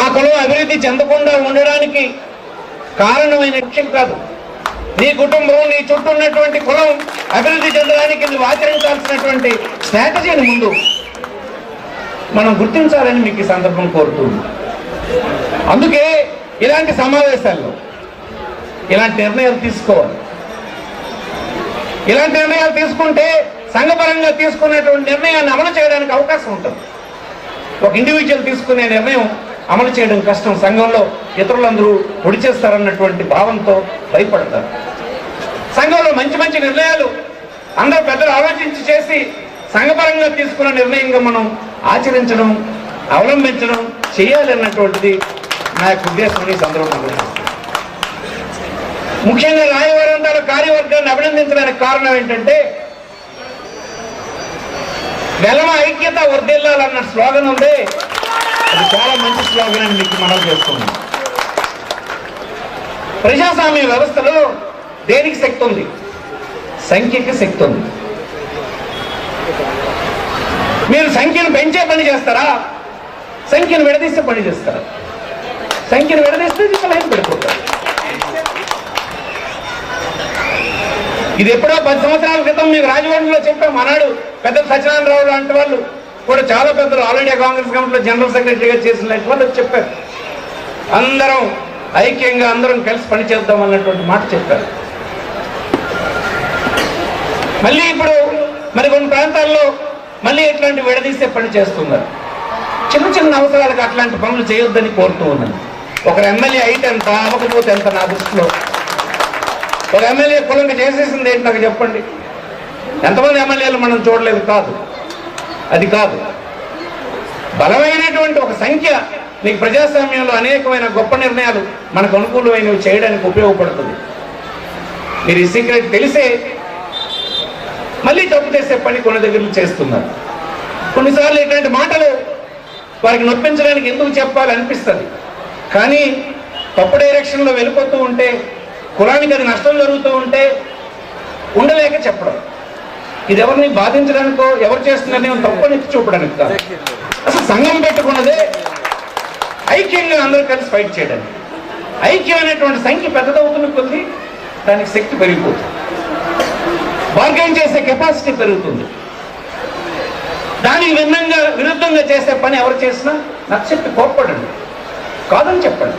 ఆ కులం అభివృద్ధి చెందకుండా ఉండడానికి కారణమైన విషయం కాదు. నీ కుటుంబం నీ చుట్టూ ఉన్నటువంటి కులం అభివృద్ధి చెందడానికి నువ్వు ఆచరించాల్సినటువంటి స్ట్రాటజీని ముందు మనం గుర్తించాలని మీకు ఈ సందర్భం కోరుతుంది అందుకే ఇలాంటి సమావేశాల్లో ఇలాంటి నిర్ణయాలు తీసుకోవాలి. ఇలాంటి నిర్ణయాలు తీసుకుంటే సంఘపరంగా తీసుకునేటువంటి నిర్ణయాన్ని అమలు చేయడానికి అవకాశం ఉంటుంది. ఒక ఇండివిజువల్ తీసుకునే నిర్ణయం అమలు చేయడం కష్టం. సంఘంలో ఇతరులందరూ పొడి చేస్తారన్నటువంటి భావంతో భయపడతారు. సంఘంలో మంచి మంచి నిర్ణయాలు అందరూ పెద్దలు ఆలోచించి చేసి సంఘపరంగా తీసుకున్న నిర్ణయంగా మనం ఆచరించడం అవలంబించడం చేయాలి అన్నటువంటిది నా యొక్క ఉద్దేశం ఈ సందర్భంగా ముఖ్యంగా న్యాయవరంతాల కార్యవర్గాన్ని అభినందించడానికి కారణం ఏంటంటే వెలమ ఐక్యత వర్దిల్లాలన్న స్లోగన్ ఉంది. మంచి నేను మీకు మనం చేస్తున్నాను ప్రజాస్వామ్య వ్యవస్థలో దేనికి శక్తి ఉంది? సంఖ్యకి శక్తి ఉంది. మీరు సంఖ్యను పెంచే పని చేస్తారా? సంఖ్యను విడదీస్తే పని చేస్తారా? సంఖ్యను విడదీస్తే లైన్ పడిపోతారు. ఇది ఎప్పుడో పది సంవత్సరాల క్రితం మీకు రాజమండ్రిలో చెప్పాం మనాడు పెద్ద సత్యనారాయణరావు లాంటి వాళ్ళు కూడా చాలా పెద్దలు ఆల్ ఇండియా కాంగ్రెస్ కమిటీలో జనరల్ సెక్రటరీగా చేసిన వాళ్ళు చెప్పారు. అందరం ఐక్యంగా అందరం కలిసి పనిచేద్దాం అన్నటువంటి మాట చెప్పారు. మళ్ళీ ఇప్పుడు మరి కొన్ని ప్రాంతాల్లో మళ్ళీ ఇట్లాంటి విడదీసే పని చేస్తున్నారు. చిన్న చిన్న అవసరాలకు అట్లాంటి పనులు చేయొద్దని కోరుతూ ఉన్నాను. ఒక ఎమ్మెల్యే అయితే ఎంత అవ్వకపోతే ఎంత నా దృష్టిలో? ఒక ఎమ్మెల్యే కులంగా చేసేసింది ఏంటి నాకు చెప్పండి? ఎంతమంది ఎమ్మెల్యేలు మనం చూడలేదు కాదు. అది కాదు. బలమైనటువంటి ఒక సంఖ్య మీకు ప్రజాస్వామ్యంలో అనేకమైన గొప్ప నిర్ణయాలు మనకు అనుకూలమైనవి చేయడానికి ఉపయోగపడుతుంది. మీరు ఈ సీక్రెట్ తెలిసే మళ్ళీ తప్పు చేసే పని కొన్ని దగ్గర చేస్తున్నారు. కొన్నిసార్లు ఇట్లాంటి మాటలు వారికి నొప్పించడానికి ఎందుకు చెప్పాలి అనిపిస్తుంది. కానీ తప్పు డైరెక్షన్లో వెళ్ళిపోతూ ఉంటే కులానికి అది నష్టం జరుగుతూ ఉంటే ఉండలేక చెప్పడం. ఇది ఎవరిని బాధించడానికో ఎవరు చేస్తున్న నిర్ణయం తప్పని ఎత్తి చూపడానికి కాదు. అసలు సంఘం పెట్టుకున్నదే ఐక్యంగా అందరూ కలిసి ఫైట్ చేయడానికి. ఐక్యమైనటువంటి సంఖ్య పెద్దదవుతున్న కొద్దీ దానికి శక్తి పెరిగిపోతుంది. బార్గెన్ చేసే కెపాసిటీ పెరుగుతుంది. దానికి భిన్నంగా విరుద్ధంగా చేసే పని ఎవరు చేసినా నచ్చ చెప్పి కోప్పడండి. కాదని చెప్పండి.